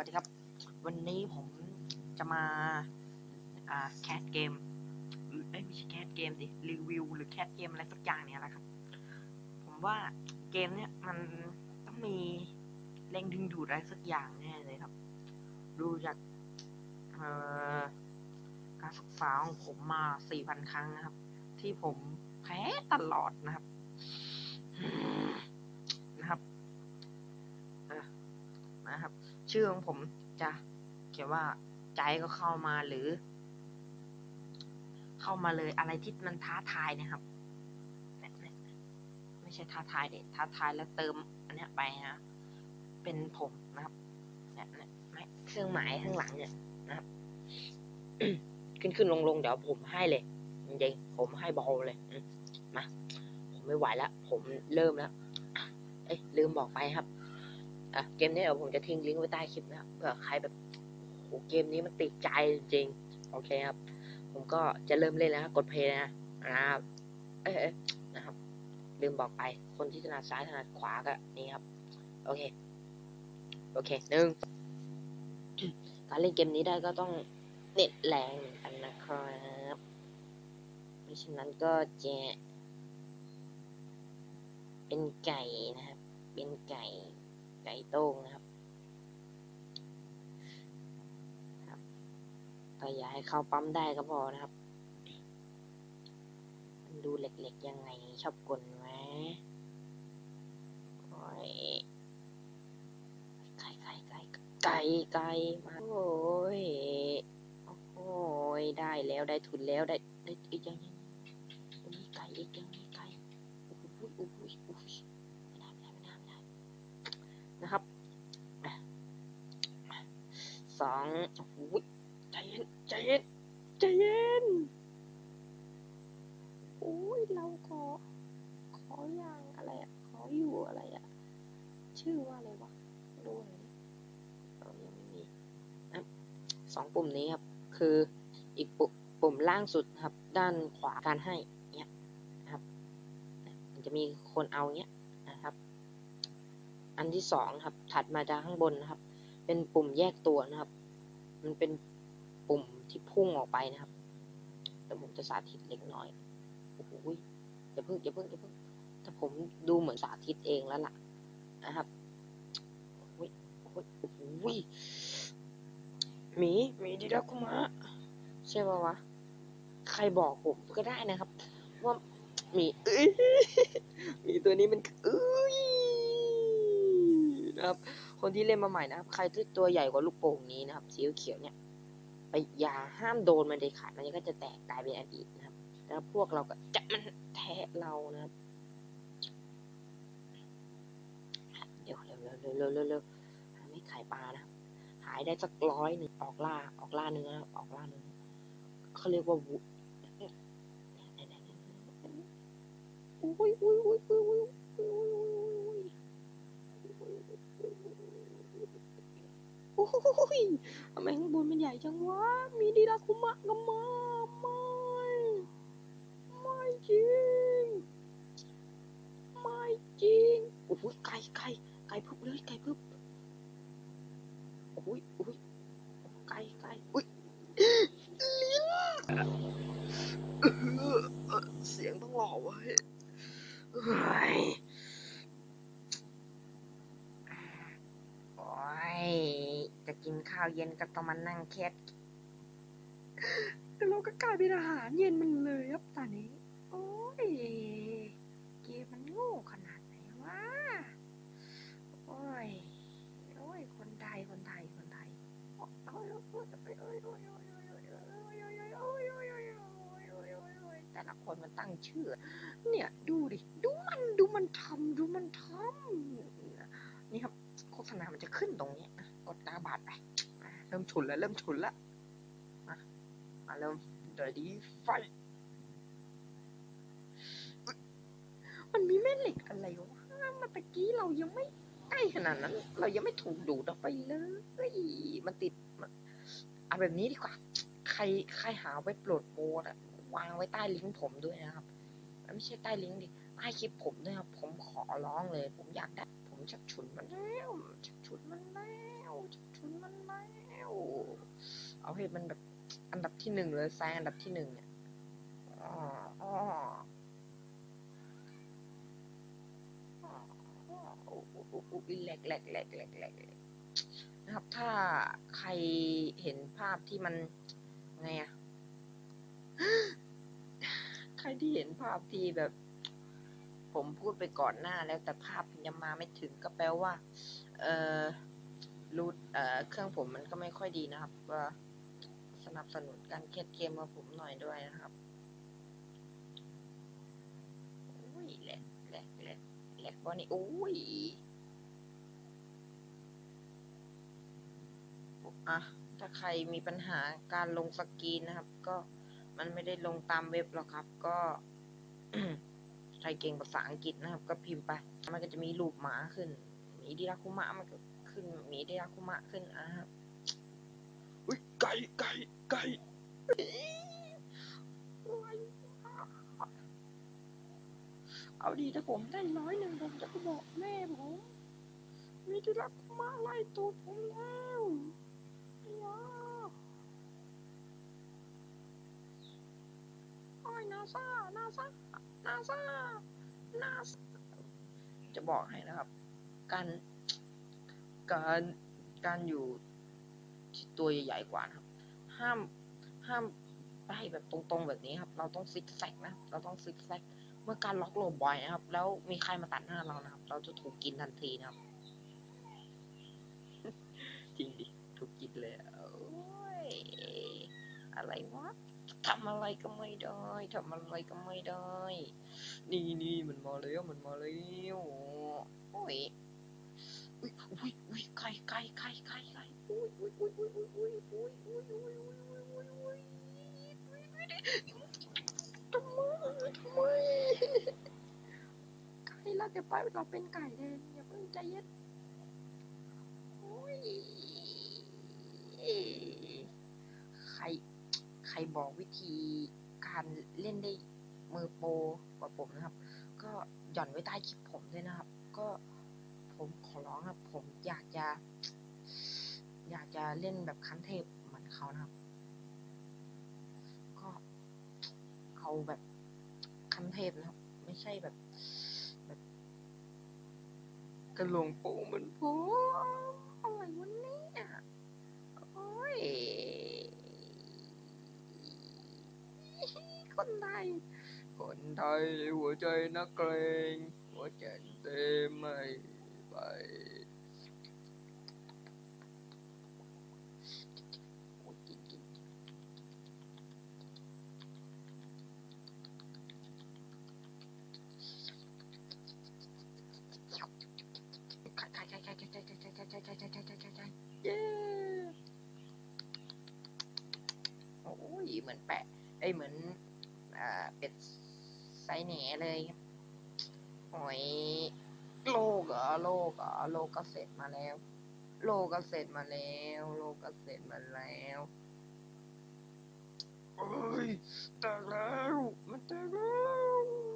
วัสดีครับ วันนี้ผมจะมาอ่าแคสเกมเอ้ยไม่ใช่แคสเกมดิรีวิวหรือแคสเกมอะไรสักอย่างเนี่ยแหละครับ ผมว่าเกมเนี้ยมันต้องมีแรงดึงดูดอะไรสักอย่างแน่เลยครับ ดูจากเอ่อการศึกษาของผมมาสี่พันครั้งนะครับ ที่ผมแพ้ตลอดนะครับเออนะครับ ชื่อของผมจะเขียนว่าใจก็เข้ามาหรือ เข้ามาเลยอะไรที่มันท้าทายเนะครับเนี่ยเนี่ยไม่ใช่ท้าทายเด็ดท้าทายแล้วเติมอันนี้ไปนะ เป็นผมนะครับเนี่ยเนี่ยไม่เครื่องหมายข้างหลังเนี่ยนะครับ ขึ้นขึ้นลงลงเดี๋ยวผมให้เลยจริงๆผมให้บอลเลยมาผมไม่ไหวแล้วผมเริ่มแล้ว เอ้ยลืมบอกไปครับ อะเกมนี้เดี๋ยวผมจะทิ้งลิงก์ไว้ใต้คลิปนะครับเผื่อใครแบบโอ้เกมนี้มันติดใจจริงๆโอเคครับ ผมก็จะเริ่มเล่นแล้วกดเพลย์นะนะครับเอ้ยเอ้ยนะครับ ลืมบอกไปคนที่ถนัดซ้ายถนัดขวาก็นี่ครับ โอเค โอเคหนึ่งการเล่นเกมนี้ได้ก็ต้องเน็ตแรงเหมือนกันนะครับไม่เช่นนั้นก็จะเป็นไก่นะครับ เป็นไก่ ไก่โต้งนะครับครับก็อย่าให้เข้าปั๊มได้ก็พอนะครับ มันดูเหล็กๆยังไงชอบกลไหมโอ้ยไก่ไก่ไก่ไก่ไก่มาโอ้ยโอ้ยได้แล้วได้ทุนแล้วได้ได้อีกยังยังยังมีไก่อีกยังมีไก่โอ้โหโอ้โหโอ้โหไม่ได้ไม่ได้ไม่ได้ไม่ได้นะครับอะ สองโอ้โหใจเย็นใจเย็นใจเย็นโอ้ยเราขอ ขออย่างอะไรอะขออยู่อะไรอะชื่อว่าอะไรวะดูหน่อยเรายังไม่มีนะสองปุ่มนี้ครับ คืออีกปุ่มปุ่มล่างสุดครับ ด้านขวาการให้เนี่ยนะครับ มันจะมีคนเอาเนี้ยนะครับ อันที่สองครับ ถัดมาจากข้างบนนะครับ เป็นปุ่มแยกตัวนะครับ มันเป็นปุ่มที่พุ่งออกไปนะครับ แต่ผมจะสาธิตเล็กน้อย โอ้โหอย่าเพิ่งอย่าเพิ่งอย่าเพิ่งแต่ผมดูเหมือนสาธิตเองแล้วล่ะนะครับโอ้ยโอ้ยโอ้โหมีหมีดีดักคุมะใช่ป่าวะ ใครบอกผมก็ได้นะครับ ว่าหมีเอ้ยหมีตัวนี้มันเอ้ยนะครับ คนที่เล่นมาใหม่นะครับ ใครที่ตัวใหญ่กว่าลูกโป่งนี้นะครับ สีเขียวเนี่ย ไปอย่าห้ามโดนมันเด็ดขาดมันก็จะแตกกลายเป็นอดีตนะครับ แล้วพวกเราก็จะมันแทะเรานะครับเดี๋ยวเร็วเร็วเร็วเร็วเร็วเร็วไม่ขายปลานะหายได้สักร้อยหนึ่งออกล่าออกล่าเนื้อออกล่าเนื้อเขาเรียกว่าวุอุ้ยอุ้ยอุ้ยอุ้ยอุ้ยอุ้ยโอ้ ยทำไมข้างบนมันใหญ่จังวะ มีดีลาคุมะก็มาไม่ไม่จริง ไม่จริง โอ้โหไก่ไก่ไก่พึบเลยไก่พึบโอ้ยโอ้ยไก่ไก่อุ้ยลิ้นเออเออเสียงต้องหล่อไว้เฮ้ยโอ้ยจะ กินข้าวเย็นก็ต้องมานั่งแคสแล้วเราก็กลายเป็นอาหารเย็นมันเลยครับตอนนี้ โอ้ยเกมมันโง่ขนาดไหนวะโอ้ยโอ้ยคนไทยคนไทยคนไทยโอ้ยโอ้ยโอ้ยโอ้ยโอ้ยโอ้ยโอ้ยโอ้ยโอ้ยโอ้ยโอ้ยโอ้ยโอ้ยโอ้ยโอ้ยโอ้ยโอ้ยโอ้ยโอ้ยแต่ละคนมันตั้งชื่อเนี่ยดูดิดูมันดูมันทำดูมันทำนี่ครับโฆษณามันจะขึ้นตรงนี้ยอะ กดตาบาดไปเริ่มฉุนแล้วเริ่มฉุนแล้วมามาเริ่มเดี๋ยวดีไฟ มันมีแม่เหล็กอะไรวะเมาตะกี้เรายังไม่ใกล้ขนาดนั้น เรายังไม่ถูกดูดออกไปเลยมันติดมันเอาแบบนี้ดีกว่า ใครใครหาไว้โปรดโมดอะวางไว้ใต้ลิงก์ผมด้วยนะครับไม่ใช่ใต้ลิงก์ดิใต้คลิปผมด้วยครับ ผมขอร้องเลย ผมอยากได้ ผมชักฉุนมันแล้วชัก ฉุดมันแล้วจะฉุดมันแล้วเอาให้มันแบบอันดับที่หนึ่งเลยแซงอันดับที่หนึ่งเนี่ยอ๋ออ๋ออ๋ออ๋อโอ้โหโอ้โหแหลกแหลกแหลกแหลกแหลกแหลกนะครับ ถ้าใครเห็นภาพที่มันไงอะใครที่เห็นภาพที่แบบ ผมพูดไปก่อนหน้าแล้วแต่ภาพยังมาไม่ถึงก็แปลว่า เออรูทเอ่อเครื่องผมมันก็ไม่ค่อยดีนะครับก็สนับสนุนการเคสเกมมาผมหน่อยด้วยนะครับอุ้ยแหลกแหลกแหลกแหลกบอนี่อุ้ยอะถ้าใครมีปัญหาการลงสกรีนนะครับ ก็มันไม่ได้ลงตามเว็บหรอกครับ ก็ใครเก่งภาษาอังกฤษนะครับ ก็พิมพ์ไป มันก็จะมีรูปหมาขึ้น มีดิราคุมะมันก็ขึ้นหมีดิราคุมะขึ้นอะครับอุ้ยไก่ไก่ไก่เอาดีถ้าผมได้ร้อยหนึ่งผมจะไปบอกแม่ผมมีดิราคุมะไล่ตูดผมแล้วย่าโอ้ยนาซานาซานาซานาซาจะบอกให้นะครับ การการการอยู่ที่ตัวใหญ่ๆกว่านะครับ ห้ามห้ามไปแบบตรงๆแบบนี้ครับ เราต้องซิกแซกนะเราต้องซิกแซกเมื่อการล็อกโลบ่อยนะครับ แล้วมีใครมาตัดหน้าเรานะครับ เราจะถูกกินทันทีนะครับ จริงดิถูกกินเลยอะโอ้ยอะไรวะทำอะไรก็ไม่ได้ทำอะไรก็ไม่ได้ นี่นี่มันมาแล้วมันมาแล้วโอ้ย อุ้ยอุ้ยอุ้ยไก่ไก่ไก่ไก่ไก่อุ้ยอุ้ยอุ้ยอุ้ยอุ้ยอุ้ยอุ้ยอุ้ยอุ้ยอุ้ยอุ้ยอุ้ยอุ้ยทำไมทำไมไก่เราจะไปเราเป็นไก่เองอย่าเพิ่งใจเย็นโอ้ยใครใครบอกวิธีการเล่นได้มือโปรกว่าผมนะครับ ก็หย่อนไว้ใต้คลิปผมด้วยนะครับ ก็ ผมขอร้องครับผมอยากจะ อยากจะเล่นแบบคันเทพเหมือนเขานะครับ ก็เอาแบบคันเทพนะครับ ไม่ใช่แบบ แบบกระหลงป้เหมือนผมอะไรวะเนี่ยโอ้ยคนไทยคนไทยหัวใจนักเกรงหัวใจเต็มไม่ ไปโอ้ยเหมือนแปะไอเหมือน อ่า เป็ดไซเน่เลย โอ้ย โลกเหรอโลกเหรอโลกก็เสร็จมาแล้ว โลกก็เสร็จมาแล้ว โลกก็เสร็จมาแล้วเอ้ยแตกแล้วมันแตกแล้ว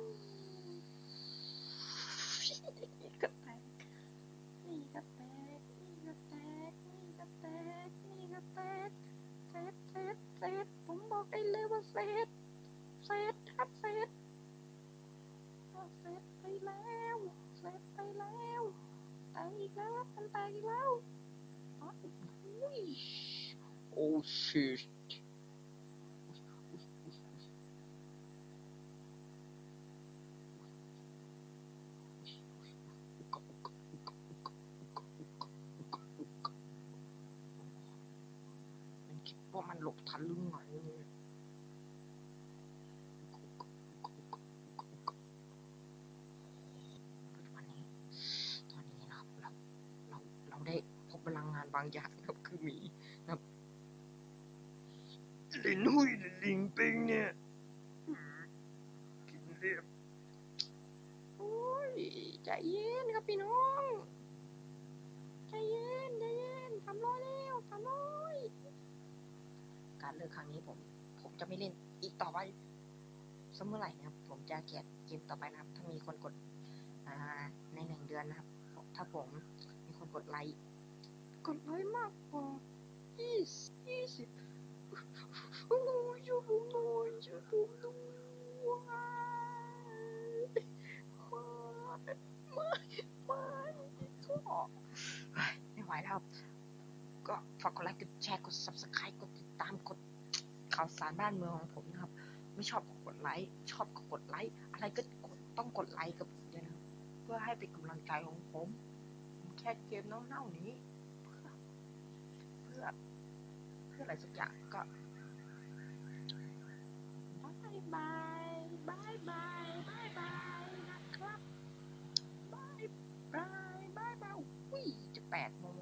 oschütz. มันคิดว่ามันหลบทันลึงหน่อยเราได้พบพลังงานบางอย่างครับคือมี ปิงเนี่ยกินเรียบโอ้ยใจเย็นครับพี่น้องใจเย็นใจเย็นสามร้อยแล้วสามร้อยการเลิกครั้งนี้ผม ผมจะไม่เล่นอีกต่อไปสมเมื่อไหร่นะครับ ผมจะแกะเกมต่อไปนะครับ ถ้ามีคนกดในหนึ่งเดือนนะครับ ถ้าผมมีคนกดไลค์กดไลค์มากกว่ายี่สิบ ไม่ไม่ไม่ขอเฮ้ยไม่ไหวแล้วก็ฝากกดไลค์กดแชร์กด subscribe กดติดตามกดข่าวสารบ้านเมืองของผมนะครับ ไม่ชอบก็กดไลค์ชอบก็กดไลค์อะไรก็กดต้องกดไลค์กับผมด้วยนะเพื่อให้เป็นกำลังใจของผมผมแค่เกมเน่าๆนี้ เพื่อ เพื่ออะไรสักอย่างก็ายบายบายบายบายบายนะครับบายบายบายบายอุ้ยจะแปดโมง